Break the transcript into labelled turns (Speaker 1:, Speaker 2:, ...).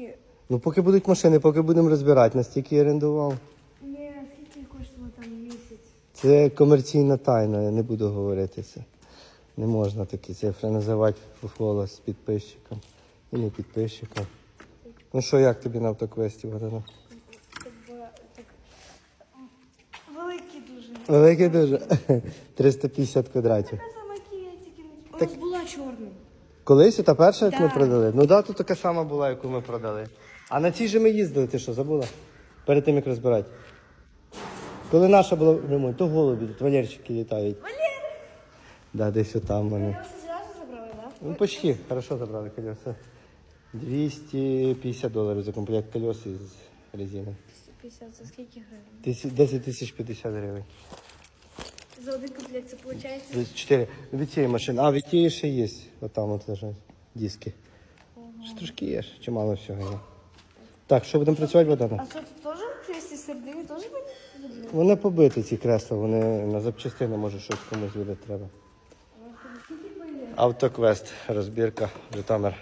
Speaker 1: Скільки?
Speaker 2: Ну поки будуть машини, поки будемо розбирати, настільки я орендував.
Speaker 1: Ні, скільки коштувало там місяць?
Speaker 2: Це комерційна тайна, я не буду говорити це. Не можна такі цифри називати в голос підписчикам і не підписчикам. Ну що, як тобі на автоквесті, Богдана?
Speaker 1: Великі дуже.
Speaker 2: Великий дуже. 350 квадратів.
Speaker 1: Така сама Кія, тільки не- була чорна.
Speaker 2: Колись та перша, як ми продали? Ну да, тут така сама була, яку ми продали. А на цій же ми їздили, ти що, забула? Перед тим, як розбирати. Коли наша була в ремонт, то голубі, тут валерчики літають. Валер! Да, десь отам вони.
Speaker 1: Ми зразу забрали, так?
Speaker 2: Ну, почти, хорошо забрали колеса. 250 доларів за комплект колес із резини.
Speaker 1: 150, це скільки гривень?
Speaker 2: Тисяч- 10 тисяч 50 гривень.
Speaker 1: За один комплект це виходить?
Speaker 2: Це 4. Від цієї машини. А, від тієї ще є. Отам от лежать диски. Ще трошки є, ще чимало всього є. Так, що будемо працювати, Богдана?
Speaker 1: А тут теж крісті середини теж забрали?
Speaker 2: Вони побиті, ці кресла, вони на запчастини, може щось комусь буде треба. Автоквест, розбірка, Житомир.